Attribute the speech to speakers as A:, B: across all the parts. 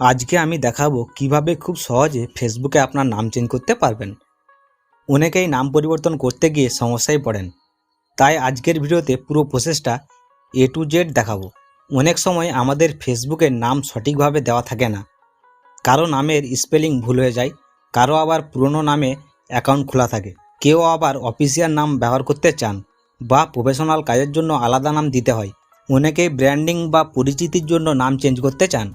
A: আজকে আমি দেখাবো কীভাবে খুব সহজে ফেসবুকে আপনার নাম চেঞ্জ করতে পারবেন। অনেকেই নাম পরিবর্তন করতে গিয়ে সমস্যায় পড়েন। তাই আজকের ভিডিওতে পুরো প্রসেসটা এ টু জেড দেখাবো। অনেক সময় আমাদের ফেসবুকের নাম সঠিকভাবে দেওয়া থাকে না। কারও নামের স্পেলিং ভুল হয়ে যায়, কারও আবার পুরনো নামে অ্যাকাউন্ট খোলা থাকে। কেউ আবার অফিসিয়াল নাম ব্যবহার করতে চান বা প্রফেশনাল কাজের জন্য আলাদা নাম দিতে হয়। অনেকেই ব্র্যান্ডিং বা পরিচিতির জন্য নাম চেঞ্জ করতে চান।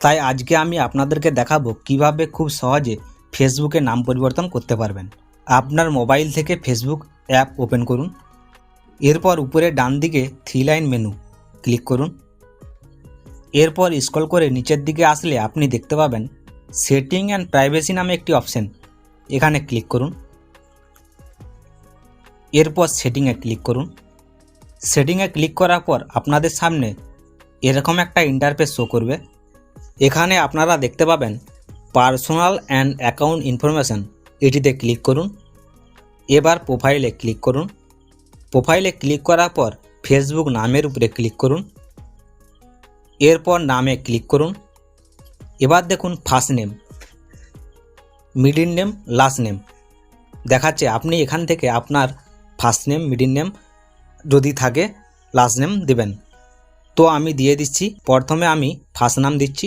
A: তাই আজকে আমি আপনাদেরকে দেখাবো কীভাবে খুব সহজে ফেসবুকে নাম পরিবর্তন করতে পারবেন। আপনার মোবাইল থেকে ফেসবুক অ্যাপ ওপেন করুন। এরপর উপরে ডান দিকে থ্রি লাইন মেনু ক্লিক করুন। এরপর স্ক্রল করে নিচের দিকে আসলে আপনি দেখতে পাবেন সেটিং অ্যান্ড প্রাইভেসি নামে একটি অপশন এখানে ক্লিক করুন। এরপর সেটিংয়ে ক্লিক করুন। সেটিংয়ে ক্লিক করার পর আপনাদের সামনে এরকম একটা ইন্টারফেস শো করবে। এখানে আপনারা দেখতে পাবেন পার্সোনাল অ্যান্ড অ্যাকাউন্ট ইনফরমেশান। এটিতে ক্লিক করুন। এবার প্রোফাইলে ক্লিক করুন। প্রোফাইলে ক্লিক করার পর ফেসবুক নামের উপরে ক্লিক করুন। এরপর নামে ক্লিক করুন। এবার দেখুন first name, middle name, last name. দেখাচ্ছে আপনি এখান থেকে আপনার ফার্স্ট নেম, মিডিল নেম যদি থাকে, লাস্ট নেম দেবেন। তো আমি দিয়ে দিচ্ছি। প্রথমে আমি ফার্স্ট নাম দিচ্ছি।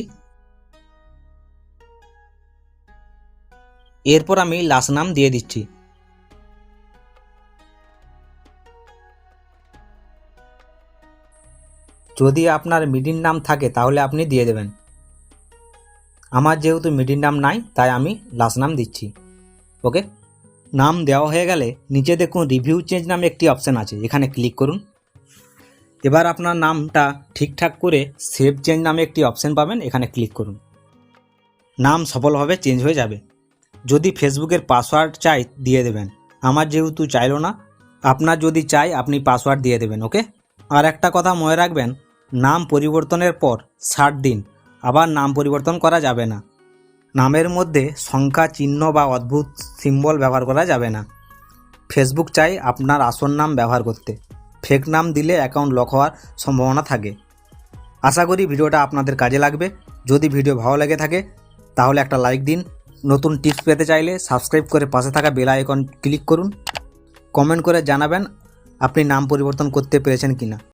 A: এরপর আমি লাস্ট নাম দিয়ে দিচ্ছি। যদি আপনার মিডিল নাম থাকে, তাহলে আপনি দিয়ে দেবেন। আমার যেহেতু মিডিল নাম নাই, তাই আমি লাস্ট নাম দিচ্ছি। ওকে নাম দেওয়া হয়ে গেলে নিচে দেখুন রিভিউ চেঞ্জ নামে একটি অপশান আছে, এখানে ক্লিক করুন। এবার আপনার নামটা ঠিকঠাক করে সেভ চেঞ্জ নামে একটি অপশান পাবেন, এখানে ক্লিক করুন। নাম সফলভাবে চেঞ্জ হয়ে যাবে। যদি ফেসবুকের পাসওয়ার্ড চাই, দিয়ে দেবেন। আমার যেহেতু চাইলো না, আপনার যদি চাই, আপনি পাসওয়ার্ড দিয়ে দেবেন, ওকে? আর একটা কথা মনে রাখবেন, নাম পরিবর্তনের পর ষাট দিন, আবার নাম পরিবর্তন করা যাবে না। নামের মধ্যে সংখ্যা, চিহ্ন বা অদ্ভুত সিম্বল ব্যবহার করা যাবে না। ফেসবুক চাই আপনার আসল নাম ব্যবহার করতে। ফেক নাম দিলে অ্যাকাউন্ট লক হওয়ার সম্ভাবনা থাকে। আশা করি ভিডিওটা আপনাদের কাজে লাগবে। যদি ভিডিও ভালো লেগে থাকে, তাহলে একটা লাইক দিন। নতুন টিপস পেতে চাইলে সাবস্ক্রাইব করে পাশে থাকা বেল আইকন ক্লিক করুন। কমেন্ট করে জানাবেন আপনি নাম পরিবর্তন করতে পেরেছেন কিনা।